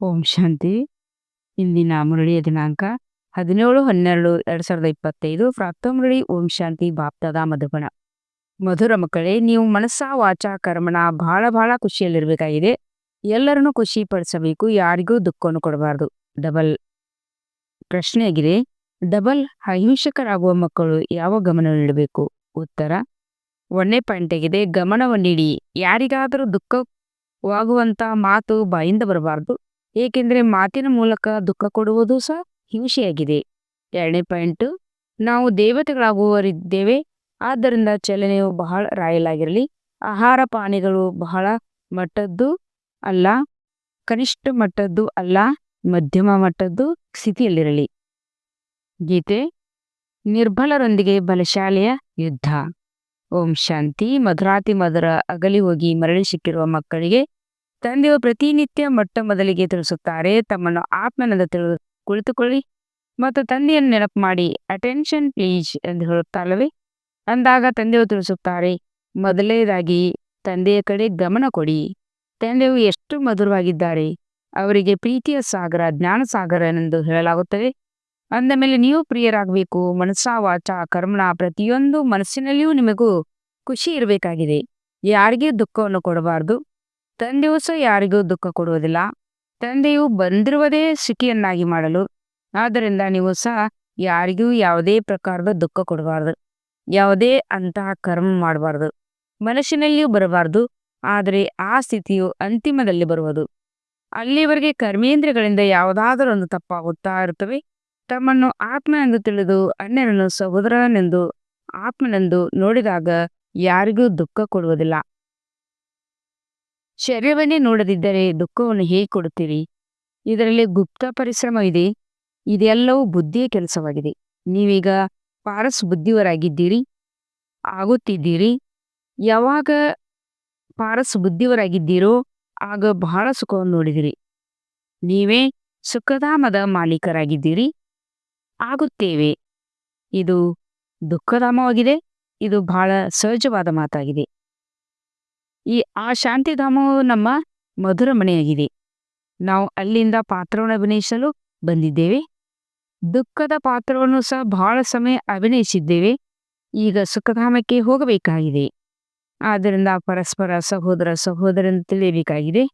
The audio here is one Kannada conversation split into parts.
ಓಂ ಶಾಂತಿ. ಇಂದಿನ ಮುರಳಿಯ ದಿನಾಂಕ ಹದಿನೇಳು, ಹನ್ನೆರಡು, ಎರಡ್ ಸಾವಿರದ ಇಪ್ಪತ್ತೈದು. ಪ್ರಾಪ್ತ ಮುರಳಿ, ಓಂ ಶಾಂತಿ, ಬಾಪ್ತದ ಮಧುಬಣ ಮಧುರ ಮಕ್ಕಳೇ, ನೀವು ಮನಸ್ಸ, ವಾಚ, ಕರ್ಮಣ ಬಹಳ ಬಹಳ ಖುಷಿಯಲ್ಲಿರಬೇಕಾಗಿದೆ. ಎಲ್ಲರನ್ನು ಖುಷಿ ಪಡಿಸಬೇಕು, ಯಾರಿಗೂ ದುಃಖವನ್ನು ಕೊಡಬಾರದು. ಡಬಲ್ ಪ್ರಶ್ನೆಯಾಗಿದೆ, ಡಬಲ್ ಅಹಿಂಸಕರಾಗುವ ಮಕ್ಕಳು ಯಾವ ಗಮನ ನೀಡಬೇಕು? ಉತ್ತರ ಒಂದೇ ಪಾಯಿಂಟ್ ಆಗಿದೆ ಗಮನವನ್ನಿಡಿ ಯಾರಿಗಾದರೂ ದುಃಖವಾಗುವಂತ ಮಾತು ಬಾಯಿಂದ ಬರಬಾರದು. ಏಕೆಂದರೆ ಮಾತಿನ ಮೂಲಕ ದುಃಖ ಕೊಡುವುದು ಸಹ ಹಿಂಸೆಯಾಗಿದೆ. ಎರಡನೇ ಪಾಯಿಂಟ್, ನಾವು ದೇವತೆಗಳಾಗುವವರಿದ್ದೇವೆ. ಆದ್ದರಿಂದ ಚಲನೆಯು ಬಹಳ ರಾಯಲಾಗಿರಲಿ. ಆಹಾರ ಪಾನೀಯಗಳು ಬಹಳ ಮಟ್ಟದ್ದು ಅಲ್ಲ, ಕನಿಷ್ಠ ಮಟ್ಟದ್ದು ಅಲ್ಲ, ಮಧ್ಯಮ ಮಟ್ಟದ್ದು ಸ್ಥಿತಿಯಲ್ಲಿರಲಿ. ಗೀತೆ, ನಿರ್ಬಲರೊಂದಿಗೆ ಬಲಶಾಲೆಯ ಯುದ್ಧ. ಓಂ ಶಾಂತಿ. ಮಧುರಾತಿ ಮಧುರ ಅಗಲಿ ಹೋಗಿ ಮರಳಿ ಸಿಕ್ಕಿರುವ ಮಕ್ಕಳಿಗೆ ತಂದೆಯು ಪ್ರತಿನಿತ್ಯ ಮೊಟ್ಟ ಮೊದಲಿಗೆ ತಿಳಿಸುತ್ತಾರೆ. ತಮ್ಮನ್ನು ಆತ್ಮನದ ತಿಳಿದು ಕುಳಿತುಕೊಳ್ಳಿ ಮತ್ತು ತಂದೆಯನ್ನು ನೆನಪು ಮಾಡಿ ಅಟೆನ್ಷನ್ ಪ್ಲೀಸ್ ಎಂದು ಹೇಳುತ್ತಲ್ಲವೇ ಅಂದಾಗ ತಂದೆಯು ತಿಳಿಸುತ್ತಾರೆ, ಮೊದಲನೇದಾಗಿ ತಂದೆಯ ಕಡೆ ಗಮನ ಕೊಡಿ. ತಂದೆಯು ಎಷ್ಟು ಮಧುರವಾಗಿದ್ದಾರೆ. ಅವರಿಗೆ ಪ್ರೀತಿಯ ಸಾಗರ, ಜ್ಞಾನ ಸಾಗರ ಎಂದು ಹೇಳಲಾಗುತ್ತದೆ. ಅಂದ ಮೇಲೆ ನೀವು ಪ್ರಿಯರಾಗಬೇಕು. ಮನಸ್ಸ, ವಾಚ, ಕರ್ಮಣ ಪ್ರತಿಯೊಂದು ಮನಸ್ಸಿನಲ್ಲಿಯೂ ನಿಮಗೂ ಖುಷಿ ಇರಬೇಕಾಗಿದೆ. ಯಾರಿಗೂ ದುಃಖವನ್ನು ಕೊಡಬಾರದು. ತಂದೆಯೂ ಸಹ ಯಾರಿಗೂ ದುಃಖ ಕೊಡುವುದಿಲ್ಲ. ತಂದೆಯು ಬಂದಿರುವುದೇ ಸಿಖಿಯನ್ನಾಗಿ ಮಾಡಲು. ಆದ್ದರಿಂದ ನೀವು ಸಹ ಯಾರಿಗೂ ಯಾವುದೇ ಪ್ರಕಾರದ ದುಃಖ ಕೊಡಬಾರದು. ಯಾವುದೇ ಅಂತಹ ಕರ್ಮ ಮಾಡಬಾರದು. ಮನಸ್ಸಿನಲ್ಲಿಯೂ ಬರಬಾರದು. ಆದರೆ ಆ ಸ್ಥಿತಿಯು ಅಂತಿಮದಲ್ಲಿ ಬರುವುದು. ಅಲ್ಲಿವರೆಗೆ ಕರ್ಮೇಂದ್ರಿಯಗಳಿಂದ ಯಾವುದಾದರೂ ಒಂದು ತಪ್ಪಾಗುತ್ತಾ ಇರುತ್ತವೆ. ತಮ್ಮನ್ನು ಆತ್ಮನೆಂದು ತಿಳಿದು ಅನ್ಯರನ್ನು ಸಹೋದರನೆಂದು, ಆತ್ಮನೆಂದು ನೋಡಿದಾಗ ಯಾರಿಗೂ ದುಃಖ ಕೊಡುವುದಿಲ್ಲ. ಶರೀರವನ್ನೇ ನೋಡದಿದ್ದರೆ ದುಃಖವನ್ನು ಹೇಗೆ ಕೊಡುತ್ತೀರಿ? ಇದರಲ್ಲಿ ಗುಪ್ತ ಪರಿಶ್ರಮ ಇದೆ. ಇದೆಲ್ಲವೂ ಬುದ್ಧಿಯ ಕೆಲಸವಾಗಿದೆ. ನೀವೀಗ ಪಾರಸ್ ಬುದ್ಧಿವರಾಗಿದ್ದೀರಿ ಆಗುತ್ತಿದ್ದೀರಿ. ಯಾವಾಗ ಪಾರಸ್ ಬುದ್ಧಿವರಾಗಿದ್ದೀರೋ ಆಗ ಬಹಳ ಸುಖವನ್ನು ನೋಡಿದಿರಿ. ನೀವೇ ಸುಖಧಾಮದ ಮಾಲೀಕರಾಗಿದ್ದೀರಿ. ಆಗುತ್ತೇವೆ. ಇದು ದುಃಖಧಾಮವಾಗಿದೆ. ಇದು ಬಹಳ ಸಹಜವಾದ ಮಾತಾಗಿದೆ. ಈ ಆ ಶಾಂತಿಧಾಮವು ನಮ್ಮ ಮಧುರ ಮನೆಯಾಗಿದೆ. ನಾವು ಅಲ್ಲಿಂದ ಪಾತ್ರವನ್ನು ಅಭಿನಯಿಸಲು ಬಂದಿದ್ದೇವೆ. ದುಃಖದ ಪಾತ್ರವನ್ನು ಸಹ ಬಹಳ ಸಮಯ ಅಭಿನಯಿಸಿದ್ದೇವೆ. ಈಗ ಸುಖಧಾಮಕ್ಕೆ ಹೋಗಬೇಕಾಗಿದೆ. ಆದ್ದರಿಂದ ಪರಸ್ಪರ ಸಹೋದರ ಸಹೋದರನ್ನು ತಿಳಿಯಬೇಕಾಗಿದೆ.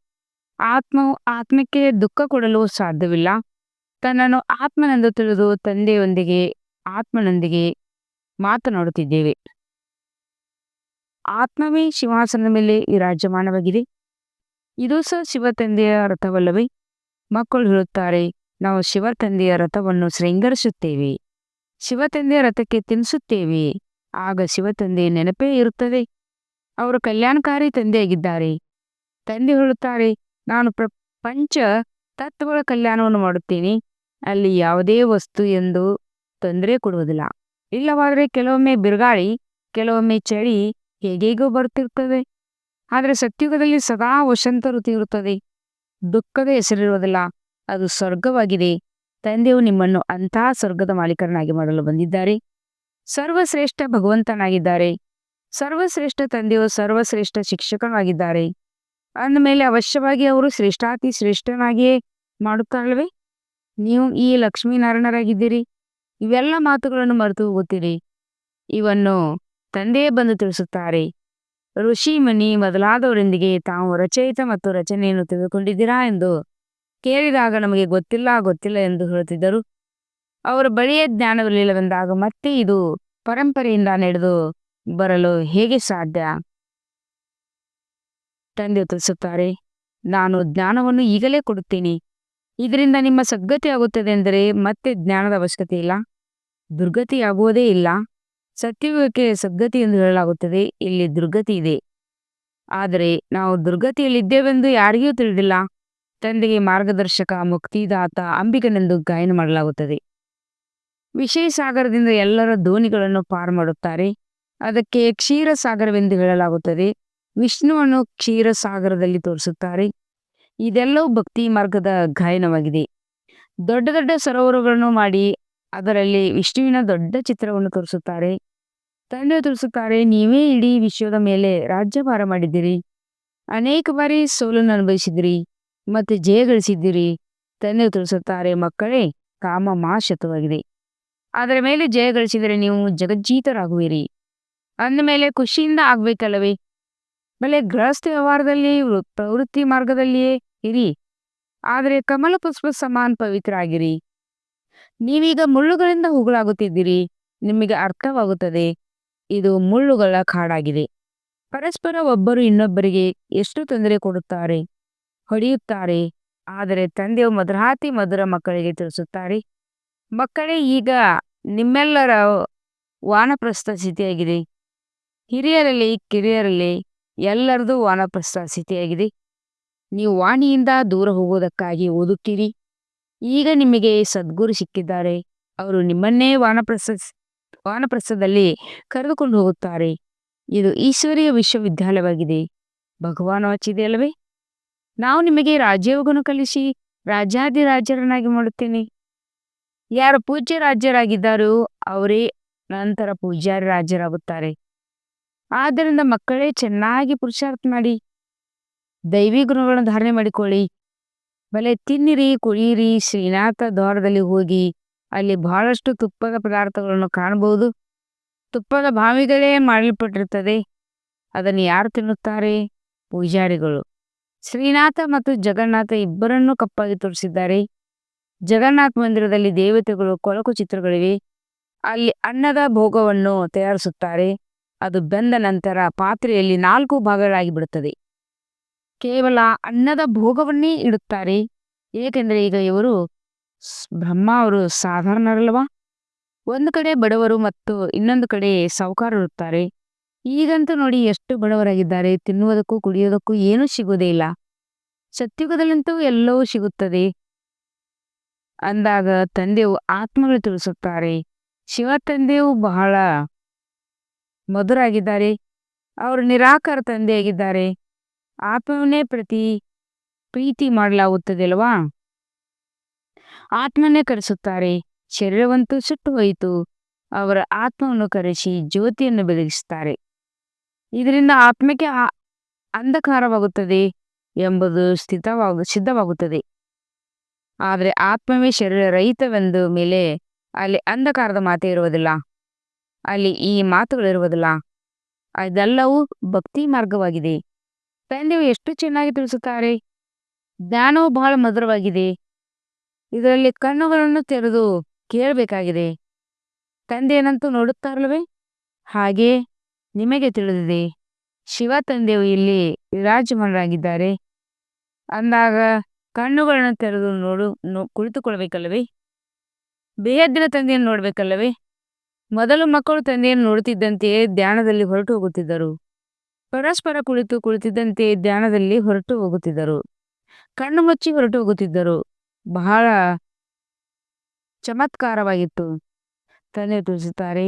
ಆತ್ಮವು ಆತ್ಮಕ್ಕೆ ದುಃಖ ಕೊಡಲು ಸಾಧ್ಯವಿಲ್ಲ. ತನ್ನನ್ನು ಆತ್ಮನೆಂದು ತಿಳಿದು ತಂದೆಯೊಂದಿಗೆ, ಆತ್ಮನೊಂದಿಗೆ ಮಾತನಾಡುತ್ತಿದ್ದೇವೆ. ಆತ್ಮವೇ ಶಿವಾಸನದ ಮೇಲೆ ವಿರಾಜಮಾನವಾಗಿದೆ ಇದು ಸಹ ಶಿವ ತಂದೆಯ ರಥವಲ್ಲವೇ. ಮಕ್ಕಳು ಹೇಳುತ್ತಾರೆ, ನಾವು ಶಿವ ತಂದೆಯ ರಥವನ್ನು ಶೃಂಗರಿಸುತ್ತೇವೆ. ಶಿವ ತಂದೆಯ ರಥಕ್ಕೆ ತಿನ್ನಿಸುತ್ತೇವೆ. ಆಗ ಶಿವ ತಂದೆಯ ನೆನಪೇ ಇರುತ್ತದೆ. ಅವರು ಕಲ್ಯಾಣಕಾರಿ ತಂದೆಯಾಗಿದ್ದಾರೆ. ತಂದೆ ಹೇಳುತ್ತಾರೆ, ನಾನು ಪ್ರಪಂಚ ತತ್ವಗಳ ಕಲ್ಯಾಣವನ್ನು ಮಾಡುತ್ತೇನೆ. ಅಲ್ಲಿ ಯಾವುದೇ ವಸ್ತು ಎಂದು ತೊಂದರೆ ಕೊಡುವುದಿಲ್ಲ. ಇಲ್ಲವಾದರೆ ಕೆಲವೊಮ್ಮೆ ಬಿರುಗಾಳಿ, ಕೆಲವೊಮ್ಮೆ ಚಳಿ ಹೇಗೇಗೋ ಬರುತ್ತಿರುತ್ತದೆ ಆದರೆ ಸತ್ಯುಗದಲ್ಲಿ ಸದಾ ವಸಂತ ಋತು ಇರುತ್ತದೆ. ದುಃಖದ ಹೆಸರಿರುವುದಿಲ್ಲ, ಅದು ಸ್ವರ್ಗವಾಗಿದೆ. ತಂದೆಯು ನಿಮ್ಮನ್ನು ಅಂತಹ ಸ್ವರ್ಗದ ಮಾಲೀಕರನ್ನಾಗಿ ಮಾಡಲು ಬಂದಿದ್ದಾರೆ. ಸರ್ವಶ್ರೇಷ್ಠ ಭಗವಂತನಾಗಿದ್ದಾರೆ. ಸರ್ವಶ್ರೇಷ್ಠ ತಂದೆಯು ಸರ್ವಶ್ರೇಷ್ಠ ಶಿಕ್ಷಕನಾಗಿದ್ದಾರೆ. ಅಂದಮೇಲೆ ಅವಶ್ಯವಾಗಿ ಅವರು ಶ್ರೇಷ್ಠಾತಿ ಶ್ರೇಷ್ಠನಾಗಿಯೇ ಮಾಡುತ್ತಾರಲ್ವೇ? ನೀವು ಈ ಲಕ್ಷ್ಮೀನಾರಾಯಣರಾಗಿದ್ದೀರಿ. ಇವೆಲ್ಲ ಮಾತುಗಳನ್ನು ಮರೆತು ಹೋಗುತ್ತೀರಿ. ಇವನ್ನು ತಂದೆಯೇ ಬಂದು ತಿಳಿಸುತ್ತಾರೆ. ಋಷಿ ಮನಿ ಮೊದಲಾದವರೊಂದಿಗೆ ತಾವು ರಚಯಿತ ಮತ್ತು ರಚನೆಯನ್ನು ತಿಳಿದುಕೊಂಡಿದ್ದೀರಾ ಎಂದು ಕೇಳಿದಾಗ ನಮಗೆ ಗೊತ್ತಿಲ್ಲ ಗೊತ್ತಿಲ್ಲ ಎಂದು ಹೇಳುತ್ತಿದ್ದರು. ಅವರ ಬಳಿಯೇ ಜ್ಞಾನವಿರಲಿಲ್ಲವೆಂದಾಗ ಮತ್ತೆ ಇದು ಪರಂಪರೆಯಿಂದ ನಡೆದು ಬರಲು ಹೇಗೆ ಸಾಧ್ಯ? ತಂದೆ ತಿಳಿಸುತ್ತಾರೆ, ನಾನು ಜ್ಞಾನವನ್ನು ಈಗಲೇ ಕೊಡುತ್ತೇನೆ. ಇದರಿಂದ ನಿಮ್ಮ ಸದ್ಗತಿ ಆಗುತ್ತದೆ ಎಂದರೆ ಮತ್ತೆ ಜ್ಞಾನದ ಅವಶ್ಯಕತೆ ಇಲ್ಲ. ದುರ್ಗತಿ ಆಗುವುದೇ ಇಲ್ಲ. ಸತ್ಯುಗಕ್ಕೆ ಸದ್ಗತಿ ಎಂದು ಹೇಳಲಾಗುತ್ತದೆ. ಇಲ್ಲಿ ದುರ್ಗತಿ ಇದೆ. ಆದರೆ ನಾವು ದುರ್ಗತಿಯಲ್ಲಿದ್ದೇವೆಂದು ಯಾರಿಗೂ ತಿಳಿದಿಲ್ಲ. ತಂದೆಗೆ ಮಾರ್ಗದರ್ಶಕ, ಮುಕ್ತಿದಾತ, ಅಂಬಿಕನೆಂದು ಗಾಯನ ಮಾಡಲಾಗುತ್ತದೆ. ವಿಷಯ ಸಾಗರದಿಂದ ಎಲ್ಲರ ದೋಣಿಗಳನ್ನು ಪಾರು ಮಾಡುತ್ತಾರೆ. ಅದಕ್ಕೆ ಕ್ಷೀರ ಸಾಗರವೆಂದು ಹೇಳಲಾಗುತ್ತದೆ. ವಿಷ್ಣುವನ್ನು ಕ್ಷೀರ ಸಾಗರದಲ್ಲಿ ತೋರಿಸುತ್ತಾರೆ. ಇದೆಲ್ಲವೂ ಭಕ್ತಿ ಮಾರ್ಗದ ಗಾಯನವಾಗಿದೆ. ದೊಡ್ಡ ದೊಡ್ಡ ಸರೋವರಗಳನ್ನು ಮಾಡಿ ಅದರಲ್ಲಿ ವಿಷ್ಣುವಿನ ದೊಡ್ಡ ಚಿತ್ರವನ್ನು ತೋರಿಸುತ್ತಾರೆ. ತಂದೆ ತಿಳಿಸುತ್ತಾರೆ ನೀವೇ ಇಡೀ ವಿಶ್ವದ ಮೇಲೆ ರಾಜ್ಯಭಾರ ಮಾಡಿದ್ದೀರಿ. ಅನೇಕ ಬಾರಿ ಸೋಲನ್ನು ಅನುಭವಿಸಿದಿರಿ ಮತ್ತೆ ಜಯ ಗಳಿಸಿದ್ದೀರಿ. ತಂದೆ ತಿಳಿಸುತ್ತಾರೆ ಮಕ್ಕಳೇ, ಕಾಮ ಮಾಶತವಾಗಿದೆ ಅದರ ಮೇಲೆ ಜಯ ಗಳಿಸಿದರೆ ನೀವು ಜಗಜ್ಜೀತರಾಗುವಿರಿ. ಅಂದಮೇಲೆ ಖುಷಿಯಿಂದ ಆಗ್ಬೇಕಲ್ಲವೇ? ಮೇಲೆ ಗೃಹಸ್ಥ ವ್ಯವಹಾರದಲ್ಲಿ ಪ್ರವೃತ್ತಿ ಮಾರ್ಗದಲ್ಲಿಯೇ ಇರಿ. ಆದರೆ ಕಮಲ ಪುಷ್ಪ ಸಮಾನ್ ಪವಿತ್ರ ಆಗಿರಿ ನೀವೀಗ ಮುಳ್ಳುಗಳಿಂದ ಹೂಗಳಾಗುತ್ತಿದ್ದೀರಿ ನಿಮಗೆ ಅರ್ಥವಾಗುತ್ತದೆ. ಇದು ಮುಳ್ಳುಗಳ ಕಾಡಾಗಿದೆ. ಪರಸ್ಪರ ಒಬ್ಬರು ಇನ್ನೊಬ್ಬರಿಗೆ ಎಷ್ಟು ತೊಂದರೆ ಕೊಡುತ್ತಾರೆ? ಹೊಡೆಯುತ್ತಾರೆ. ಆದರೆ ತಂದೆಯು ಮಧುರಾತಿ ಮಧುರ ಮಕ್ಕಳಿಗೆ ತಿಳಿಸುತ್ತಾರೆ. ಮಕ್ಕಳೇ, ಈಗ ನಿಮ್ಮೆಲ್ಲರ ವಾನಪ್ರಸ್ಥ ಸ್ಥಿತಿಯಾಗಿದೆ. ಹಿರಿಯರಲ್ಲಿ, ಕಿರಿಯರಲ್ಲಿ ಎಲ್ಲರದು ವಾನಪ್ರಸ್ಥ ಸ್ಥಿತಿಯಾಗಿದೆ. ನೀವು ವಾಣಿಯಿಂದ ದೂರ ಹೋಗುವುದಕ್ಕಾಗಿ ಓದುತ್ತೀರಿ. ಈಗ ನಿಮಗೆ ಸದ್ಗುರು ಸಿಕ್ಕಿದ್ದಾರೆ. ಅವರು ನಿಮ್ಮನ್ನೇ ವಾನಪ್ರಸ್ಥ ವಾನಪ್ರಸ್ಥದಲ್ಲಿ ಕರೆದುಕೊಂಡು ಹೋಗುತ್ತಾರೆ. ಇದು ಈಶ್ವರೀಯ ವಿಶ್ವವಿದ್ಯಾಲಯವಾಗಿದೆ. ಭಗವಾನ್ ವಾಚಿದೆಯಲ್ಲವೇ ನಾವು ನಿಮಗೆ ರಾಜ್ಯವನ್ನು ಕಲಿಸಿ ರಾಜ್ಯಾಧಿರಾಜ್ಯರನ್ನಾಗಿ ಮಾಡುತ್ತೇನೆ. ಯಾರು ಪೂಜ್ಯ ರಾಜ್ಯರಾಗಿದ್ದಾರೋ ಅವರೇ ನಂತರ ಪೂಜಾರಿ ರಾಜ್ಯರಾಗುತ್ತಾರೆ ಆದ್ದರಿಂದ ಮಕ್ಕಳೇ ಚೆನ್ನಾಗಿ ಪುರುಷಾರ್ಥ ಮಾಡಿ, ದೈವಿ ಗುಣಗಳನ್ನು ಧಾರಣೆ ಮಾಡಿಕೊಳ್ಳಿ. ಬಲೆ ತಿನ್ನಿರಿ ಕುಳಿಯಿರಿ ಶ್ರೀನಾಥ ದ್ವಾರದಲ್ಲಿ ಹೋಗಿ ಅಲ್ಲಿ ಬಹಳಷ್ಟು ತುಪ್ಪದ ಪದಾರ್ಥಗಳನ್ನು ಕಾಣಬಹುದು. ತುಪ್ಪದ ಬಾವಿಗಳೇ ಮಾಡಲ್ಪಟ್ಟಿರುತ್ತದೆ. ಅದನ್ನು ಯಾರು ತಿನ್ನುತ್ತಾರೆ? ಪೂಜಾರಿಗಳು. ಶ್ರೀನಾಥ ಮತ್ತು ಜಗನ್ನಾಥ ಇಬ್ಬರನ್ನೂ ಕಪ್ಪಾಗಿ ತೋರಿಸಿದ್ದಾರೆ. ಜಗನ್ನಾಥ ಮಂದಿರದಲ್ಲಿ ದೇವತೆಗಳು ಕೊಳಕು ಚಿತ್ರಗಳಿವೆ. ಅಲ್ಲಿ ಅನ್ನದ ಭೋಗವನ್ನು ತಯಾರಿಸುತ್ತಾರೆ. ಅದು ಬೆಂದ ನಂತರ ಪಾತ್ರೆಯಲ್ಲಿ ನಾಲ್ಕು ಭಾಗಗಳಾಗಿ ಬಿಡುತ್ತದೆ. ಕೇವಲ ಅನ್ನದ ಭೋಗವನ್ನೇ ಇಡುತ್ತಾರೆ. ಏಕೆಂದರೆ ಈಗ ಇವರು ಬ್ರಹ್ಮ ಅವರು ಸಾಧಾರಣರಲ್ವಾ? ಒಂದು ಕಡೆ ಬಡವರು ಮತ್ತು ಇನ್ನೊಂದು ಕಡೆ ಸಾಹುಕಾರರು ಇರುತ್ತಾರೆ ಈಗಂತೂ ನೋಡಿ ಎಷ್ಟು ಬಡವರಾಗಿದ್ದಾರೆ. ತಿನ್ನುವುದಕ್ಕೂ ಕುಡಿಯೋದಕ್ಕೂ ಏನೂ ಸಿಗುವುದೇ ಇಲ್ಲ. ಸತ್ಯುಗದಲ್ಲಂತೂ ಎಲ್ಲವೂ ಸಿಗುತ್ತದೆ. ಅಂದಾಗ ತಂದೆಯು ಆತ್ಮಗಳು ತಿಳಿಸುತ್ತಾರೆ. ಶಿವ ತಂದೆಯು ಬಹಳ ಮಧುರಾಗಿದ್ದಾರೆ. ಅವರು ನಿರಾಕಾರ ತಂದೆಯಾಗಿದ್ದಾರೆ. ಆತ್ಮವನ್ನೇ ಪ್ರತಿ ಪ್ರೀತಿ ಮಾಡಲಾಗುತ್ತದೆ ಅಲ್ವಾ ಆತ್ಮನೇ ಕರೆಸುತ್ತಾರೆ. ಶರೀರವಂತೂ ಸುಟ್ಟು ಹೋಯಿತು. ಅವರ ಆತ್ಮವನ್ನು ಕರೆಸಿ ಜ್ಯೋತಿಯನ್ನು ಬೆಳಗಿಸುತ್ತಾರೆ ಇದರಿಂದ ಆತ್ಮಕ್ಕೆ ಅಂಧಕಾರವಾಗುತ್ತದೆ ಎಂಬುದು ಸ್ಥಿತವಾಗ, ಸಿದ್ಧವಾಗುತ್ತದೆ. ಆದರೆ ಆತ್ಮವೇ ಶರೀರ ರಹಿತವೆಂದು ಮೇಲೆ ಅಲ್ಲಿ ಅಂಧಕಾರದ ಮಾತೇ ಇರುವುದಿಲ್ಲ. ಅಲ್ಲಿ ಈ ಮಾತುಗಳಿರುವುದಿಲ್ಲ ಅದೆಲ್ಲವೂ ಭಕ್ತಿ ಮಾರ್ಗವಾಗಿದೆ. ತಂದೆಯು ಎಷ್ಟು ಚೆನ್ನಾಗಿ ತಿಳಿಸುತ್ತಾರೆ. ಜ್ಞಾನವು ಬಹಳ ಮಧುರವಾಗಿದೆ. ಇದರಲ್ಲಿ ಕಣ್ಣುಗಳನ್ನು ತೆರೆದು ಕೇಳಬೇಕಾಗಿದೆ. ತಂದೆಯನ್ನಂತೂ ನೋಡುತ್ತಾರಲ್ವೇ ಹಾಗೆ ನಿಮಗೆ ತಿಳಿದಿದೆ. ಶಿವ ತಂದೆಯು ಇಲ್ಲಿ ವಿರಾಜಮಾನರಾಗಿದ್ದಾರೆ. ಅಂದಾಗ ಕಣ್ಣುಗಳನ್ನು ತೆರೆದು ನೋಡು, ನೋ ಕುಳಿತುಕೊಳ್ಬೇಕಲ್ಲವೇ ಬೇಹದ್ದಿನ ತಂದೆಯನ್ನು ನೋಡಬೇಕಲ್ಲವೇ? ಮೊದಲು ಮಕ್ಕಳು ತಂದೆಯನ್ನು ನೋಡುತ್ತಿದ್ದಂತೆಯೇ ಧ್ಯಾನದಲ್ಲಿ ಹೊರಟು ಹೋಗುತ್ತಿದ್ದರು. ಪರಸ್ಪರ ಕುಳಿತು ಕುಳಿತಿದ್ದಂತೆ ಧ್ಯಾನದಲ್ಲಿ ಹೊರಟು ಹೋಗುತ್ತಿದ್ದರು. ಕಣ್ಣು ಮುಚ್ಚಿ ಹೊರಟು ಹೋಗುತ್ತಿದ್ದರು. ಬಹಳ ಚಮತ್ಕಾರವಾಗಿತ್ತು. ತಂದೆ ತಿಳಿಸುತ್ತಾರೆ,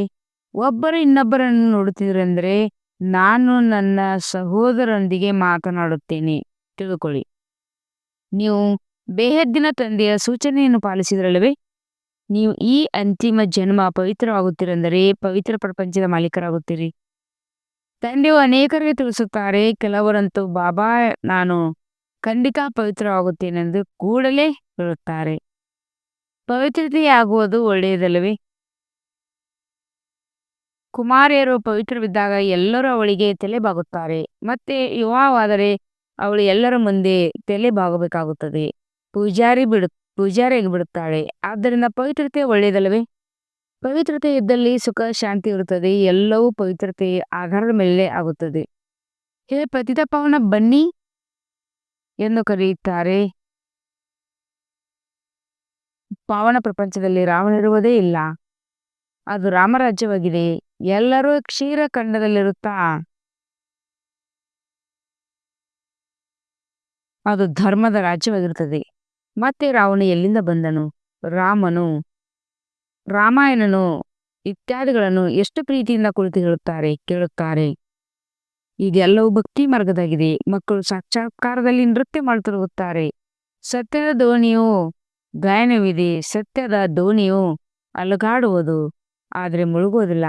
ಒಬ್ಬರು ಇನ್ನೊಬ್ಬರನ್ನು ನೋಡುತ್ತಿದ್ರೆಂದರೆ ನಾನು ನನ್ನ ಸಹೋದರರೊಂದಿಗೆ ಮಾತನಾಡುತ್ತೇನೆ. ತಿಳ್ಕೊಳ್ಳಿ. ನೀವು ಬೇಹದ್ದಿನ ತಂದೆಯ ಸೂಚನೆಯನ್ನು ಪಾಲಿಸಿದ್ರಲ್ಲವೇ? ನೀವು ಈ ಅಂತಿಮ ಜನ್ಮ ಪವಿತ್ರವಾಗುತ್ತೀರೆಂದರೆ ಪವಿತ್ರ ಪ್ರಪಂಚದ ಮಾಲೀಕರಾಗುತ್ತೀರಿ. ತಂದೆಯು ಅನೇಕರಿಗೆ ತಿಳಿಸುತ್ತಾರೆ, ಕೆಲವರಂತೂ, ಬಾಬಾ, ನಾನು ಖಂಡಿತ ಪವಿತ್ರವಾಗುತ್ತೇನೆಂದು ಕೂಡಲೇ ಹೇಳುತ್ತಾರೆ. ಪವಿತ್ರತೆಯಾಗುವುದು ಒಳ್ಳೆಯದಲ್ಲವೇ? ಕುಮಾರಿಯರು ಪವಿತ್ರವಿದ್ದಾಗ ಎಲ್ಲರೂ ಅವಳಿಗೆ ತಲೆ ಬಾಗುತ್ತಾರೆ ಮತ್ತೆ ಯುವಾವಾದರೆ ಅವಳು ಎಲ್ಲರ ಮುಂದೆ ತಲೆ ಬಾಗಬೇಕಾಗುತ್ತದೆ ಪೂಜಾರಿ ಬಿಡು, ಪೂಜಾರಿಯಾಗಿ ಬಿಡುತ್ತಾಳೆ. ಆದ್ದರಿಂದ ಪವಿತ್ರತೆ ಒಳ್ಳೆಯದಲ್ಲವೇ? ಪವಿತ್ರತೆ ಇದ್ದಲ್ಲಿ ಸುಖ, ಶಾಂತಿ ಇರುತ್ತದೆ. ಎಲ್ಲವೂ ಪವಿತ್ರತೆ ಆಧಾರದ ಮೇಲೆ ಆಗುತ್ತದೆ. ಹೇ ಪತಿತ ಪಾವನ ಬನ್ನಿ. ಎಂದು ಕರೆಯುತ್ತಾರೆ. ಪಾವನ ಪ್ರಪಂಚದಲ್ಲಿ ರಾಮನಿರುವುದೇ ಇಲ್ಲ. ಅದು ರಾಮರಾಜ್ಯವಾಗಿದೆ. ಎಲ್ಲರೂ ಕ್ಷೀರ ಖಂಡದಲ್ಲಿರುತ್ತಾ? ಅದು ಧರ್ಮದ ರಾಜ್ಯವಾಗಿರುತ್ತದೆ. ಮತ್ತೆ ರಾವಣ ಎಲ್ಲಿಂದ ಬಂದನು? ರಾಮನು. ರಾಮಾಯಣನು ಇತ್ಯಾದಿಗಳನ್ನು ಎಷ್ಟು ಪ್ರೀತಿಯಿಂದ ಕುಳಿತು ಹೇಳುತ್ತಾರೆ? ಕೇಳುತ್ತಾರೆ. ಇದೆಲ್ಲವೂ ಭಕ್ತಿ ಮಾರ್ಗದಾಗಿದೆ. ಮಕ್ಕಳು ಸಾಕ್ಷಾತ್ಕಾರದಲ್ಲಿ ನೃತ್ಯ ಮಾಡುತ್ತಿರುತ್ತಾರೆ ಸತ್ಯದ ದೋಣಿಯು ಗಾಯನವಿದೆ. ಸತ್ಯದ ದೋಣಿಯು ಅಲುಗಾಡುವುದು. ಆದರೆ ಮುಳುಗುವುದಿಲ್ಲ.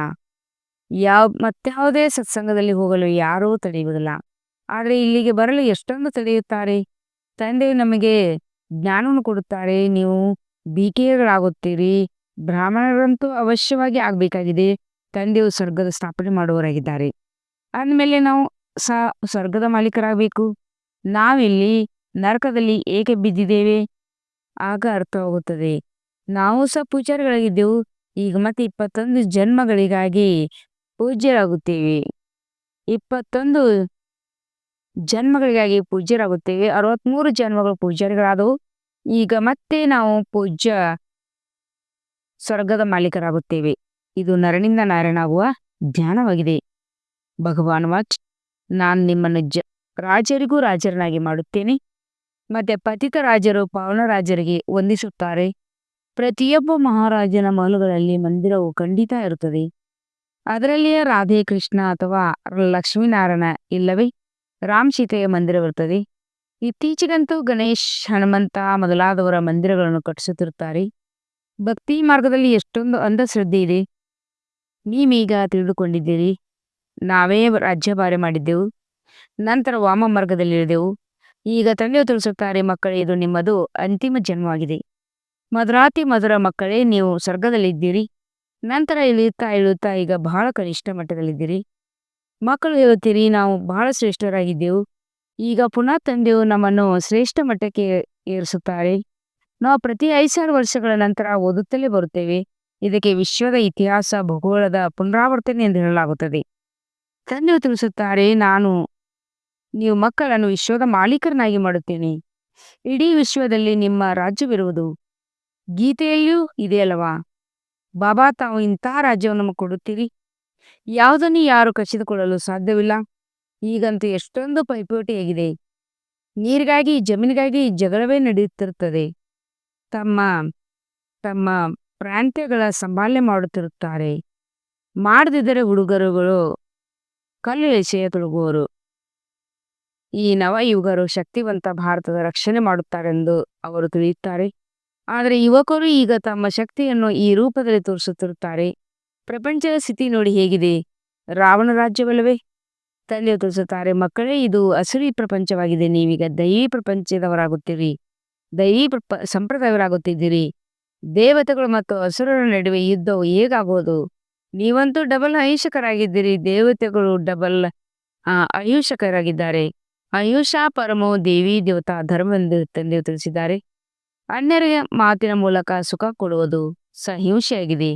ಯಾವ ಮತ್ಯಾವುದೇ ಸತ್ಸಂಗದಲ್ಲಿ ಹೋಗಲು ಯಾರೂ ತಡೆಯುವುದಿಲ್ಲ. ಆದರೆ ಇಲ್ಲಿಗೆ ಬರಲು ಎಷ್ಟೊಂದು ತಡೆಯುತ್ತಾರೆ. ತಂದೆ ನಮಗೆ ಜ್ಞಾನವನ್ನು ಕೊಡುತ್ತಾರೆ. ನೀವು ಬಿ ಕೆಗಳಾಗುತ್ತೀರಿ ಬ್ರಾಹ್ಮಣರಂತೂ ಅವಶ್ಯವಾಗಿ ಆಗಬೇಕಾಗಿದೆ. ತಂದೆಯು ಸ್ವರ್ಗದ ಸ್ಥಾಪನೆ ಮಾಡುವವರಾಗಿದ್ದಾರೆ. ಅಂದಮೇಲೆ ನಾವು ಸ, ಸ್ವರ್ಗದ ಮಾಲೀಕರಾಗಬೇಕು. ನಾವಿಲ್ಲಿ ನರಕದಲ್ಲಿ ಏಕೆ ಬಿದ್ದಿದ್ದೇವೆ? ಆಗ ಅರ್ಥವಾಗುತ್ತದೆ. ನಾವು ಸಹ ಪೂಜಾರಿಗಳಾಗಿದ್ದೆವು. ಈಗ ಮತ್ತೆ ಇಪ್ಪತ್ತೊಂದು ಜನ್ಮಗಳಿಗಾಗಿ ಪೂಜ್ಯರಾಗುತ್ತೇವೆ. ಇಪ್ಪತ್ತೊಂದು ಜನ್ಮಗಳಿಗಾಗಿ ಪೂಜ್ಯರಾಗುತ್ತೇವೆ. ಅರವತ್ಮೂರು ಜನ್ಮಗಳು ಪೂಜಾರಿಗಳಾದವು. ಈಗ ಮತ್ತೆ ನಾವು ಪೂಜ್ಯ ಸ್ವರ್ಗದ ಮಾಲೀಕರಾಗುತ್ತೇವೆ. ಇದು ನರನಿಂದ ನಾರಾಯಣಾಗುವ ಜ್ಞಾನವಾಗಿದೆ. ಭಗವಾನ್ ವಾಚ್. ನಾನು ನಿಮ್ಮನ್ನು ಜ, ರಾಜರಿಗೂ ರಾಜರನ್ನಾಗಿ ಮಾಡುತ್ತೇನೆ. ಮತ್ತೆ ಪತಿತ ರಾಜರು ಪಾವನ ರಾಜರಿಗೆ ವಂದಿಸುತ್ತಾರೆ. ಪ್ರತಿಯೊಬ್ಬ ಮಹಾರಾಜನ ಮಹಲುಗಳಲ್ಲಿ ಮಂದಿರವು ಖಂಡಿತ ಇರುತ್ತದೆ. ಅದರಲ್ಲಿಯೇ ರಾಧೆ ಕೃಷ್ಣ ಅಥವಾ ಲಕ್ಷ್ಮೀನಾರಾಯಣ ಇಲ್ಲವೇ? ರಾಮ್ ಸೀತೆಯ ಮಂದಿರವಿರುತ್ತದೆ. ಇತ್ತೀಚೆಗಂತೂ ಗಣೇಶ್, ಹನುಮಂತ ಮೊದಲಾದವರ ಮಂದಿರಗಳನ್ನು ಕಟ್ಟಿಸುತ್ತಿರುತ್ತಾರೆ. ಭಕ್ತಿ ಮಾರ್ಗದಲ್ಲಿ ಎಷ್ಟೊಂದು ಅಂಧಶ್ರದ್ಧೆ ಇದೆ. ನೀವೀಗ ತಿಳಿದುಕೊಂಡಿದ್ದೀರಿ. ನಾವೇ ರಾಜ್ಯಭಾರ ಮಾಡಿದ್ದೆವು. ನಂತರ ವಾಮ ಮಾರ್ಗದಲ್ಲಿಳಿದೆವು ಈಗ ತಂದೆಯು ತಿಳಿಸುತ್ತಾರೆ, ಮಕ್ಕಳೇ, ಇದು ನಿಮ್ಮದು ಅಂತಿಮ ಜನ್ಮವಾಗಿದೆ. ಮಧುರಾತಿ ಮಧುರ ಮಕ್ಕಳೇ, ನೀವು ಸ್ವರ್ಗದಲ್ಲಿದ್ದೀರಿ. ನಂತರ ಇಳಿಯುತ್ತಾ ಇಳಿಯುತ್ತಾ ಈಗ ಬಹಳ ಕನಿಷ್ಠ ಮಟ್ಟದಲ್ಲಿದ್ದೀರಿ. ಮಕ್ಕಳು ಹೇಳುತ್ತೀರಿ, ನಾವು ಬಹಳ ಶ್ರೇಷ್ಠರಾಗಿದ್ದೆವು. ಈಗ ಪುನಃ ತಂದೆಯು ನಮ್ಮನ್ನು ಶ್ರೇಷ್ಠ ಮಟ್ಟಕ್ಕೆ ಏರಿಸುತ್ತಾರೆ. ನಾವು ಪ್ರತಿ ಐದು ವರ್ಷಗಳ ನಂತರ ಓದುತ್ತಲೇ ಬರುತ್ತೇವೆ. ಇದಕ್ಕೆ ವಿಶ್ವದ ಇತಿಹಾಸ, ಭೂಗೋಳದ ಪುನರಾವರ್ತನೆ ಎಂದು ಹೇಳಲಾಗುತ್ತದೆ. ತಂದೆಯು ತಿಳಿಸುತ್ತಾರೆ, ನಾನು, ನೀವು ಮಕ್ಕಳನ್ನು ವಿಶ್ವದ ಮಾಲೀಕರನ್ನಾಗಿ ಮಾಡುತ್ತೇನೆ. ಇಡೀ ವಿಶ್ವದಲ್ಲಿ ನಿಮ್ಮ ರಾಜ್ಯವಿರುವುದು. ಗೀತೆಯಲ್ಲಿಯೂ ಇದೆಯಲ್ಲವಾ ಬಾಬಾ, ತಾವು ಇಂತಹ ರಾಜ್ಯವನ್ನು ಕೊಡುತ್ತೀರಿ. ಯಾವುದನ್ನು ಯಾರು ಕಸಿದುಕೊಳ್ಳಲು ಸಾಧ್ಯವಿಲ್ಲ. ಈಗಂತೂ ಎಷ್ಟೊಂದು ಪೈಪೋಟಿಯಾಗಿದೆ. ನೀರಿಗಾಗಿ, ಜಮೀನಿಗಾಗಿ ಜಗಳವೇ ನಡೆಯುತ್ತಿರುತ್ತದೆ. ತಮ್ಮ ತಮ್ಮ ಪ್ರಾಂತ್ಯಗಳ ಸಂಭಾಲನೆ ಮಾಡುತ್ತಿರುತ್ತಾರೆ. ಮಾಡದಿದ್ದರೆ ಹುಡುಗರುಗಳು ಕಲ್ಲು ಎಸೆಯ ತೊಡಗುವರು ಈ ನವಯುಗರು ಶಕ್ತಿವಂತ ಭಾರತದ ರಕ್ಷಣೆ ಮಾಡುತ್ತಾರೆಂದು ಅವರು ತಿಳಿಯುತ್ತಾರೆ. ಆದರೆ ಯುವಕರು ಈಗ ತಮ್ಮ ಶಕ್ತಿಯನ್ನು ಈ ರೂಪದಲ್ಲಿ ತೋರಿಸುತ್ತಿರುತ್ತಾರೆ. ಪ್ರಪಂಚದ ಸ್ಥಿತಿ ನೋಡಿ ಹೇಗಿದೆ. ರಾವಣ ರಾಜ್ಯವಲ್ಲವೇ? ತಂದೆಯು ತೋರಿಸುತ್ತಾರೆ, ಮಕ್ಕಳೇ, ಇದು ಅಸುರಿ ಪ್ರಪಂಚವಾಗಿದೆ. ನೀವೀಗ ದೈವಿ ಪ್ರಪಂಚದವರಾಗುತ್ತೀರಿ. ದೈವಿ ಪ್ರಪ ಸಂಪ್ರದಾಯವರಾಗುತ್ತಿದ್ದೀರಿ ದೇವತೆಗಳು ಮತ್ತು ಅಸುರರ ನಡುವೆ ಯುದ್ಧವು ಹೇಗಾಗೋದು ನೀವಂತೂ ಡಬಲ್ ಅಹಿಂಸಕರಾಗಿದ್ದೀರಿ ದೇವತೆಗಳು ಡಬಲ್, ಆ ಅಹಿಂಸಕರಾಗಿದ್ದಾರೆ ಅಹಿಂಸಾ ಪರಮೋ ದೇವಿ ದೇವತಾ ಧರ್ಮವೆಂದು ತಂದೆ ತಿಳಿಸಿದ್ದಾರೆ. ಅನ್ಯರಿಗೆ ಮಾತಿನ ಮೂಲಕ ಸುಖ ಕೊಡುವುದು ಸಹಿಂಸೆಯಾಗಿದೆ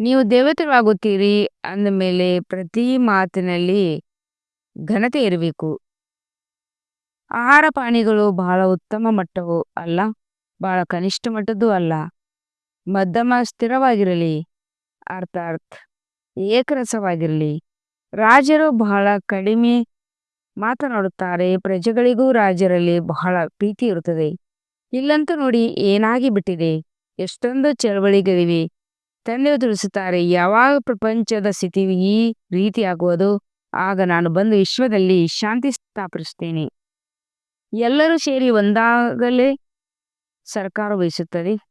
ನೀವು ದೇವತೆಗಳಾಗುತ್ತೀರಿ ಅಂದ ಮೇಲೆ ಪ್ರತಿ ಮಾತಿನಲ್ಲಿ ಘನತೆ ಇರಬೇಕು. ಆಹಾರ ಪಾನೀಯಗಳು ಬಹಳ ಉತ್ತಮ ಮಟ್ಟವು ಅಲ್ಲ, ಬಹಳ ಕನಿಷ್ಠ ಮಟ್ಟದ್ದು ಅಲ್ಲ. ಮಧ್ಯಮ ಸ್ಥಿರವಾಗಿರಲಿ. ಅರ್ಥಾತ್ ಏಕರಸವಾಗಿರಲಿ. ರಾಜರು ಬಹಳ ಕಡಿಮೆ ಮಾತನಾಡುತ್ತಾರೆ. ಪ್ರಜೆಗಳಿಗೂ ರಾಜರಲ್ಲಿ ಬಹಳ ಪ್ರೀತಿ ಇರುತ್ತದೆ. ಇಲ್ಲಂತೂ ನೋಡಿ ಏನಾಗಿ ಬಿಟ್ಟಿದೆ? ಎಷ್ಟೊಂದು ಚಳವಳಿಗಳಿವೆ. ತಂದೆಯು ತಿಳಿಸುತ್ತಾರೆ, ಯಾವಾಗ ಪ್ರಪಂಚದ ಸ್ಥಿತಿ ಈ ರೀತಿ ಆಗುವುದು ಆಗ ನಾನು ಬಂದು ವಿಶ್ವದಲ್ಲಿ ಶಾಂತಿ ಸ್ಥಾಪಿಸುತ್ತೇನೆ. ಎಲ್ಲರೂ ಸೇರಿ ಒಂದಾಗಲೇ ಸರ್ಕಾರ ವಹಿಸುತ್ತದೆ.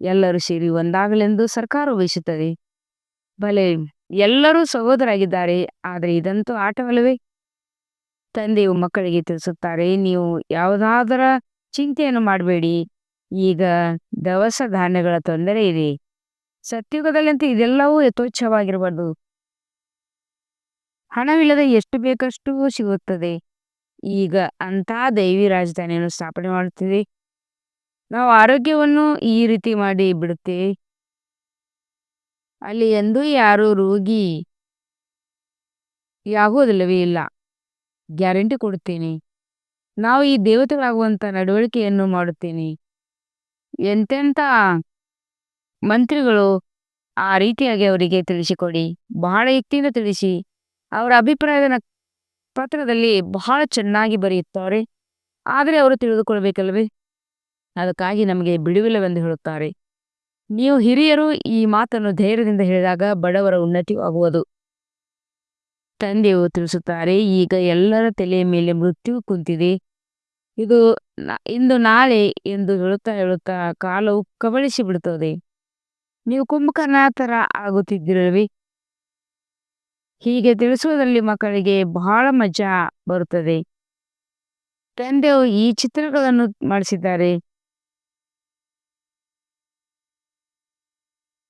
ಎಲ್ಲರೂ ಸೇರಿ ಒಂದಾಗಲೆಂದು ಸರ್ಕಾರ ವಹಿಸುತ್ತದೆ ಭಲೆ ಎಲ್ಲರೂ ಸಹೋದರಾಗಿದ್ದಾರೆ, ಆದರೆ ಇದಂತೂ ಆಟವಲ್ಲವೇ? ತಂದೆಯು ಮಕ್ಕಳಿಗೆ ತಿಳಿಸುತ್ತಾರೆ, ನೀವು ಯಾವುದಾದರ ಚಿಂತೆಯನ್ನು ಮಾಡಬೇಡಿ. ಈಗ ದವಸ ಧಾನ್ಯಗಳ ತೊಂದರೆ ಇದೆ. ಸತ್ಯುಗದಲ್ಲಂತೂ ಇದೆಲ್ಲವೂ ಯಥೋಚ್ಛವಾಗಿರಬಾರ್ದು. ಹಣವಿಲ್ಲದೆ ಎಷ್ಟು ಬೇಕಷ್ಟು ಸಿಗುತ್ತದೆ. ಈಗ ಅಂತ ದೈವಿ ರಾಜಧಾನಿಯನ್ನು ಸ್ಥಾಪನೆ ಮಾಡುತ್ತಿದೆ. ನಾವು ಆರೋಗ್ಯವನ್ನು ಈ ರೀತಿ ಮಾಡಿ ಬಿಡುತ್ತೇವೆ ಅಲ್ಲಿ ಎಂದೂ ಯಾರು ರೋಗಿ ಯಾಗುವುದಿಲ್ಲವೇ ಇಲ್ಲ. ಗ್ಯಾರಂಟಿ ಕೊಡುತ್ತೇನೆ. ನಾವು ಈ ದೇವತೆಗಳಾಗುವಂಥ ನಡವಳಿಕೆಯನ್ನು ಮಾಡುತ್ತೇನೆ. ಎಂತೆಂಥ ಮಂತ್ರಿಗಳು ಆ ರೀತಿಯಾಗಿ ಅವರಿಗೆ ತಿಳಿಸಿಕೊಡಿ, ಬಹಳ ಯುಕ್ತಿಯಿಂದ ತಿಳಿಸಿ, ಅವರ ಅಭಿಪ್ರಾಯದ ಪತ್ರದಲ್ಲಿ ಬಹಳ ಚೆನ್ನಾಗಿ ಬರೆಯುತ್ತಾರೆ. ಆದರೆ ಅವರು ತಿಳಿದುಕೊಳ್ಬೇಕಲ್ವೇ? ಅದಕ್ಕಾಗಿ ನಮಗೆ ಬಿಡುವಿಲ್ಲವೆಂದು ಹೇಳುತ್ತಾರೆ. ನೀವು ಹಿರಿಯರು ಈ ಮಾತನ್ನು ಧೈರ್ಯದಿಂದ ಹೇಳಿದಾಗ ಬಡವರ ಉನ್ನತಿಯಾಗುವುದು ತಂದೆಯು ತಿಳಿಸುತ್ತಾರೆ, ಈಗ ಎಲ್ಲರ ತಲೆಯ ಮೇಲೆ ಮೃತ್ಯು ಕುಂತಿದೆ. ಇದು ಇಂದು ನಾಳೆ ಎಂದು ಹೇಳುತ್ತಾ ಹೇಳುತ್ತಾ ಕಾಲವು ಕಬಳಿಸಿ ಬಿಡುತ್ತದೆ ನೀವು ಕುಂಭಕರ್ಣಾತರ ಆಗುತ್ತಿದ್ದಿರಲ್ವಿ? ಹೀಗೆ ತಿಳಿಸುವುದರಲ್ಲಿ ಮಕ್ಕಳಿಗೆ ಬಹಳ ಮಜಾ ಬರುತ್ತದೆ. ತಂದೆಯು ಈ ಚಿತ್ರಗಳನ್ನು ಮಾಡಿಸಿದ್ದಾರೆ.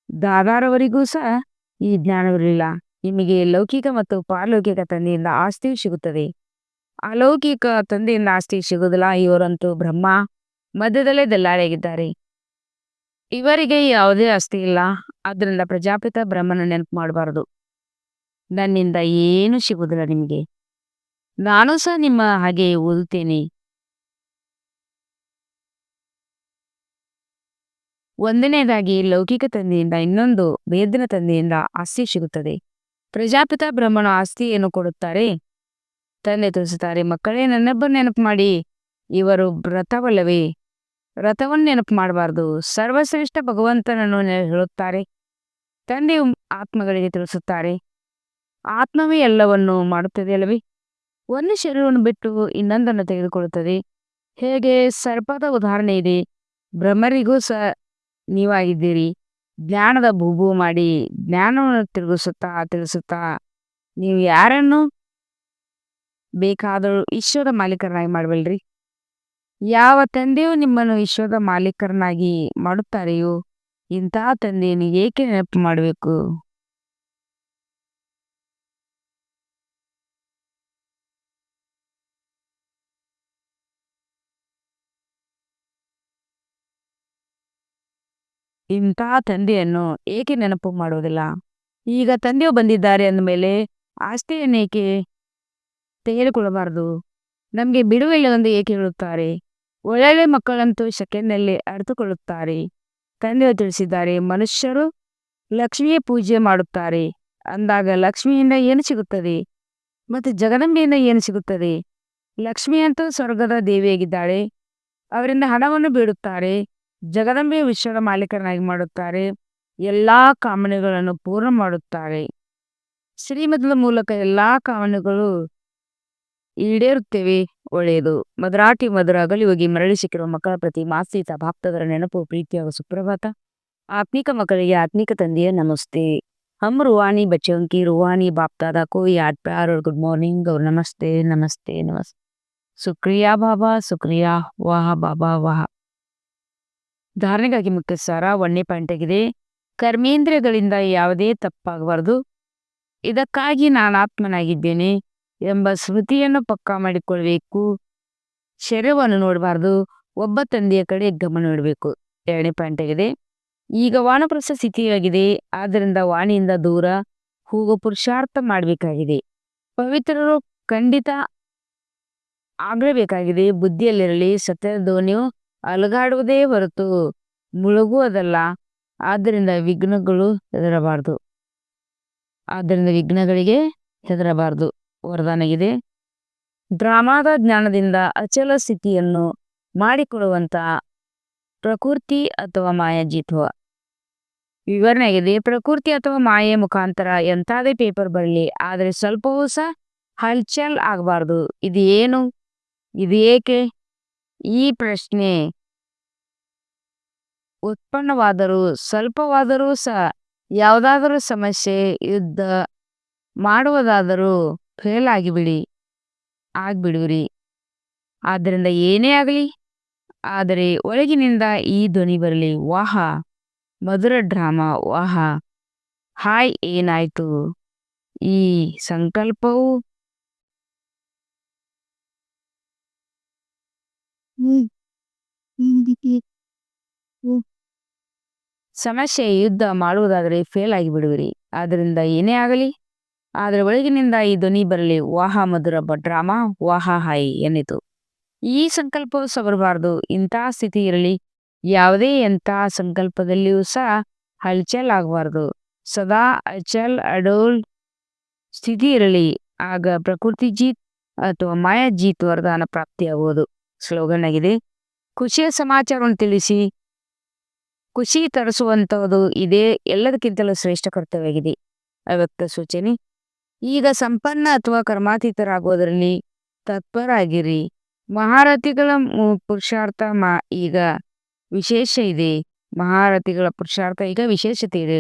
ದಾದಾರವರಿಗೂ ಸಹ ಈ ಜ್ಞಾನವಿರಲಿಲ್ಲ. ನಿಮಗೆ ಲೌಕಿಕ ಮತ್ತು ಪಾರಲೌಕಿಕ ತಂದೆಯಿಂದ ಆಸ್ತಿ ಸಿಗುತ್ತದೆ. ಅಲೌಕಿಕ ತಂದೆಯಿಂದ ಆಸ್ತಿ ಸಿಗುವುದಿಲ್ಲ. ಇವರಂತೂ ಬ್ರಹ್ಮ, ಮಧ್ಯದಲ್ಲೇ ದಲ್ಲಾಳಿಯಾಗಿದ್ದಾರೆ. ಇವರಿಗೆ ಯಾವುದೇ ಆಸ್ತಿ ಇಲ್ಲ. ಆದ್ದರಿಂದ ಪ್ರಜಾಪಿತ ಬ್ರಹ್ಮನ ನೆನಪು ಮಾಡಬಾರದು. ನನ್ನಿಂದ ಏನು ಸಿಗುವುದಿಲ್ಲ ನಿಮಗೆ. ನಾನು ಸಹ ನಿಮ್ಮ ಹಾಗೆ ಓದುತ್ತೇನೆ. ಒಂದನೇದಾಗಿ ಲೌಕಿಕ ತಂದೆಯಿಂದ ಇನ್ನೊಂದು ವೇದನ ತಂದೆಯಿಂದ ಆಸ್ತಿ ಸಿಗುತ್ತದೆ. ಪ್ರಜಾಪಿತ ಬ್ರಹ್ಮನ ಆಸ್ತಿಯನ್ನು ಕೊಡುತ್ತಾರೆ. ತಂದೆ ತಿಳಿಸುತ್ತಾರೆ ಮಕ್ಕಳೇ ನನ್ನೊಬ್ಬ ನೆನಪು ಮಾಡಿ. ಇವರು ವ್ರತವಲ್ಲವೇ? ವ್ರತವನ್ನು ನೆನಪು ಮಾಡಬಾರದು. ಸರ್ವಶ್ರೇಷ್ಠ ಭಗವಂತನನ್ನು ಹೇಳುತ್ತಾರೆ. ತಂದೆ ಆತ್ಮಗಳಿಗೆ ತಿಳಿಸುತ್ತಾರೆ, ಆತ್ಮವೇ ಎಲ್ಲವನ್ನು ಮಾಡುತ್ತದೆ ಅಲ್ಲವೇ? ಒಂದು ಶರೀರವನ್ನು ಬಿಟ್ಟು ಇನ್ನೊಂದನ್ನು ತೆಗೆದುಕೊಳ್ಳುತ್ತದೆ. ಹೇಗೆ? ಸರ್ಪದ ಉದಾಹರಣೆ ಇದೆ. ಬ್ರಹ್ಮರಿಗೂ ಸಹ ನೀವಾಗಿದ್ದೀರಿ. ಜ್ಞಾನದ ಭೂಭೂ ಮಾಡಿ ಜ್ಞಾನವನ್ನು ತಿರುಗಿಸುತ್ತಾ ತಿಳಿಸುತ್ತಾ ನೀವು ಯಾರನ್ನು ಬೇಕಾದರೂ ವಿಶ್ವದ ಮಾಲೀಕರನ್ನಾಗಿ ಮಾಡಬಲ್ರಿ ಯಾವ ತಂದೆಯು ನಿಮ್ಮನ್ನು ಈಶ್ವರದ ಮಾಲೀಕರನ್ನಾಗಿ ಮಾಡುತ್ತಾರೆಯೋ ಇಂತಹ ತಂದೆಯನ್ನು ಏಕೆ ನೆನಪು ಮಾಡಬೇಕು? ಇಂತಹ ತಂದೆಯನ್ನು ಏಕೆ ನೆನಪು ಮಾಡುವುದಿಲ್ಲ ಈಗ ತಂದೆಯು ಬಂದಿದ್ದಾರೆ ಅಂದಮೇಲೆ ಆಸ್ತಿಯನ್ನು ಏಕೆ ತೆಗೆದುಕೊಳ್ಳಬಾರದು? ನಮಗೆ ಬಿಡುವಿಲ್ಲವೆಂದು ಏಕೆ ಹೇಳುತ್ತಾರೆ? ಒಳ್ಳೊಳ್ಳೆ ಮಕ್ಕಳಂತೂ ಸೆಕೆಂಡ್ನಲ್ಲಿ ಅರಿತುಕೊಳ್ಳುತ್ತಾರೆ. ತಂದೆಯು ತಿಳಿಸಿದ್ದಾರೆ, ಮನುಷ್ಯರು ಲಕ್ಷ್ಮಿಯ ಪೂಜೆ ಮಾಡುತ್ತಾರೆ. ಅಂದಾಗ ಲಕ್ಷ್ಮಿಯಿಂದ ಏನು ಸಿಗುತ್ತದೆ? ಮತ್ತು ಜಗದಂಬೆಯಿಂದ ಏನು ಸಿಗುತ್ತದೆ? ಲಕ್ಷ್ಮಿಯಂತೂ ಸ್ವರ್ಗದ ದೇವಿಯಾಗಿದ್ದಾಳೆ. ಅವರಿಂದ ಹಣವನ್ನು ಬೇಡುತ್ತಾರೆ. ಜಗದಂಬೆ ವಿಶ್ವದ ಮಾಲೀಕರನ್ನಾಗಿ ಮಾಡುತ್ತಾರೆ. ಎಲ್ಲಾ ಕಾಮನೆಗಳನ್ನು ಪೂರ್ಣ ಮಾಡುತ್ತಾರೆ. ಶ್ರೀಮದ್ದ ಮೂಲಕ ಎಲ್ಲಾ ಕಾಮನೆಗಳು ಈಡೇರುತ್ತೇವೆ, ಒಳ್ಳೆಯದು. ಮದರಾಟಿ ಮಧುರಾಗಲಿ ಹೋಗಿ ಮರಳಿ ಸಿಕ್ಕಿರುವ ಮಕ್ಕಳ ಪ್ರತಿ ಮಾಸೀತ ಭಕ್ತದರ ನೆನಪು ಪ್ರೀತಿಯಾಗುವ ಸುಪ್ರಭಾತ. ಆತ್ಮಿಕ ಮಕ್ಕಳಿಗೆ ಆತ್ಮಿಕ ತಂದೆಯ ನಮಸ್ತೆ. ಹಮ್ ರುಹಾನಿ ಬಚ್ಚಂಕಿ ರುಹಾನಿ ಬಾಪ್ತಾದ ಕೋಯಿ ಆಟ್ ಪ್ಯಾರ್ ಗುಡ್ ಮಾರ್ನಿಂಗ್ ಅವ್ರು ನಮಸ್ತೆ ನಮಸ್ತೆ ನಮಸ್ತೆ ಸುಕ್ರಿಯಾ ಬಾಬಾ, ಸುಕ್ರಿಯಾ ವಾಹ ಬಾಬಾ ವಾಹ. ಧಾರಣೆಗಾಗಿ ಮುಖ್ಯ ಸಾರ ಪಾಯಿಂಟ್ ಆಗಿದೆ ಕರ್ಮೇಂದ್ರಿಯಗಳಿಂದ ಯಾವುದೇ ತಪ್ಪಾಗಬಾರದು. ಇದಕ್ಕಾಗಿ ನಾನು ಆತ್ಮನಾಗಿದ್ದೇನೆ ಎಂಬ ಸ್ಮೃತಿಯನ್ನು ಪಕ್ಕಾ ಮಾಡಿಕೊಳ್ಬೇಕು. ಶರೀರವನ್ನು ನೋಡಬಾರ್ದು, ಒಬ್ಬ ತಂದೆಯ ಕಡೆ ಗಮನ ಇಡಬೇಕು. ಎರಡನೇ ಪಾಯಿಂಟ್ ಆಗಿದೆ ಈಗ ವಾನಪ್ರಸ್ಥ ಸ್ಥಿತಿಯಾಗಿದೆ, ಆದ್ದರಿಂದ ವಾಣಿಯಿಂದ ದೂರ ಹೋಗೋ ಪುರುಷಾರ್ಥ ಮಾಡಬೇಕಾಗಿದೆ. ಪವಿತ್ರರು ಖಂಡಿತ ಆಗಲೇಬೇಕಾಗಿದೆ, ಬುದ್ಧಿಯಲ್ಲಿರಲಿ, ಸತ್ಯದ ಧ್ವನಿಯು ಅಲಗಾಡುವುದೇ ಹೊರತು ಮುಳುಗುವುದಲ್ಲ ಆದ್ದರಿಂದ ವಿಘ್ನಗಳು ಹೆದರಬಾರ್ದು. ಆದ್ದರಿಂದ ವಿಘ್ನಗಳಿಗೆ ಹೆದರಬಾರದು. ವರದಾನಗಿದೆ ಡ್ರಾಮಾದ ಜ್ಞಾನದಿಂದ ಅಚಲ ಸ್ಥಿತಿಯನ್ನು ಮಾಡಿಕೊಡುವಂತಹ ಪ್ರಕೃತಿ ಅಥವಾ ಮಾಯಾಜಿತ್ವ ವಿವರಣೆಯಾಗಿದೆ. ಪ್ರಕೃತಿ ಅಥವಾ ಮಾಯೆ ಮುಖಾಂತರ ಎಂತಾದೇ ಪೇಪರ್ ಬರಲಿ. ಆದರೆ ಸ್ವಲ್ಪವೂ ಸಹ ಹಲ್ಚಲ್ ಆಗಬಾರ್ದು. ಇದು ಏನು? ಇದು ಏಕೆ? ಈ ಪ್ರಶ್ನೆ, ಉತ್ಪನ್ನವಾದರೂ ಸ್ವಲ್ಪವಾದರೂ ಸಹ ಯಾವುದಾದರೂ ಸಮಸ್ಯೆ ಯುದ್ಧ ಮಾಡುವುದಾದರೂ ಫೇಲ್ ಆಗಿಬಿಡಿ, ಆಗ್ಬಿಡುವಿರಿ. ಆದ್ದರಿಂದ ಏನೇ ಆಗಲಿ, ಆದರೆ ಒಳಗಿನಿಂದ ಈ ಧ್ವನಿ ಬರಲಿ. ವಾಹ, ಮಧುರ ಡ್ರಾಮಾ, ವಾಹ. ಹಾಯ್, ಏನಾಯಿತು? ಈ ಸಂಕಲ್ಪವು ಸಮಸ್ಯೆ ಯುದ್ಧ ಮಾಡುವುದಾದರೆ ಫೇಲ್ ಆಗಿ ಬಿಡುವಿರಿ. ಆದ್ದರಿಂದ ಏನೇ ಆಗಲಿ, ಆದರೆ ಒಳಗಿನಿಂದ ಈ ಧ್ವನಿ ಬರಲಿ. ವಾಹ ಮಧುರ ಡ್ರಾಮಾ ವಾಹ ಹಾಯಿ ಎನ್ನಿತು. ಈ ಸಂಕಲ್ಪ ಸವರಬಾರದು ಬರಬಾರ್ದು ಇಂತಹ ಸ್ಥಿತಿ ಇರಲಿ. ಯಾವುದೇ ಎಂತಹ ಸಂಕಲ್ಪದಲ್ಲಿಯೂ ಸಹ ಹಲ್ಚಲ್ ಆಗಬಾರ್ದು. ಸದಾ ಅಚಲ್, ಅಡೋಲ್ ಸ್ಥಿತಿ ಇರಲಿ. ಆಗ ಪ್ರಕೃತಿ ಜೀತ್ ಅಥವಾ ಮಾಯಾ ಜೀತ್ ವರದಾನ ಪ್ರಾಪ್ತಿಯಾಗುವುದು ಸ್ಲೋಗನ್ ಆಗಿದೆ ಖುಷಿಯ ಸಮಾಚಾರವನ್ನು ತಿಳಿಸಿ. ಖುಷಿ ತರಿಸುವಂಥದ್ದು ಇದೇ ಎಲ್ಲದಕ್ಕಿಂತಲೂ ಶ್ರೇಷ್ಠ ಕರ್ತವ್ಯವಾಗಿದೆ. ಅವ್ಯಕ್ತ ಸೂಚನೆ. ಈಗ ಸಂಪನ್ನ ಅಥವಾ ಕರ್ಮಾತೀತರಾಗುವುದರಲ್ಲಿ ತತ್ಪರಾಗಿರಿ ಮಹಾರಥಿಗಳ ಪುರುಷಾರ್ಥ ಮಾ ಈಗ ವಿಶೇಷ ಇದೆ. ಮಹಾರಥಿಗಳ ಪುರುಷಾರ್ಥ ಈಗ ವಿಶೇಷತೆ ಇದೆ.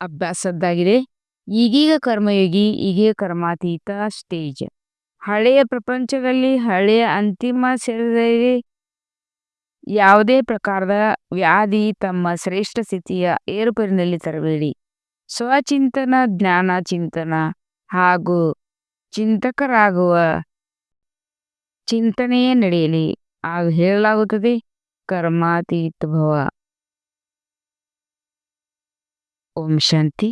ಅಭ್ಯಾಸದ್ದಾಗಿದೆ. ಈಗೀಗ ಕರ್ಮಯೋಗಿ, ಈಗೀಗ ಕರ್ಮಾತೀತ ಸ್ಟೇಜ್. ಹಳೆಯ ಪ್ರಪಂಚದಲ್ಲಿ ಹಳೆಯ ಅಂತಿಮ ಶರೀರದಲ್ಲಿ ಯಾವುದೇ ಪ್ರಕಾರದ ವ್ಯಾಧಿ ತಮ್ಮ ಶ್ರೇಷ್ಠ ಸ್ಥಿತಿಯ ಏರುಪೇರಿನಲ್ಲಿ ತರಬೇಡಿ. ಸ್ವಚಿಂತನ, ಜ್ಞಾನ, ಚಿಂತನ ಹಾಗೂ ಚಿಂತಕರಾಗುವ ಚಿಂತನೆಯೇ ನಡೆಯಲಿ ಆಗ ಹೇಳಲಾಗುತ್ತದೆ ಕರ್ಮಾತೀತ ಭವ ಓಂ ಶಾಂತಿ.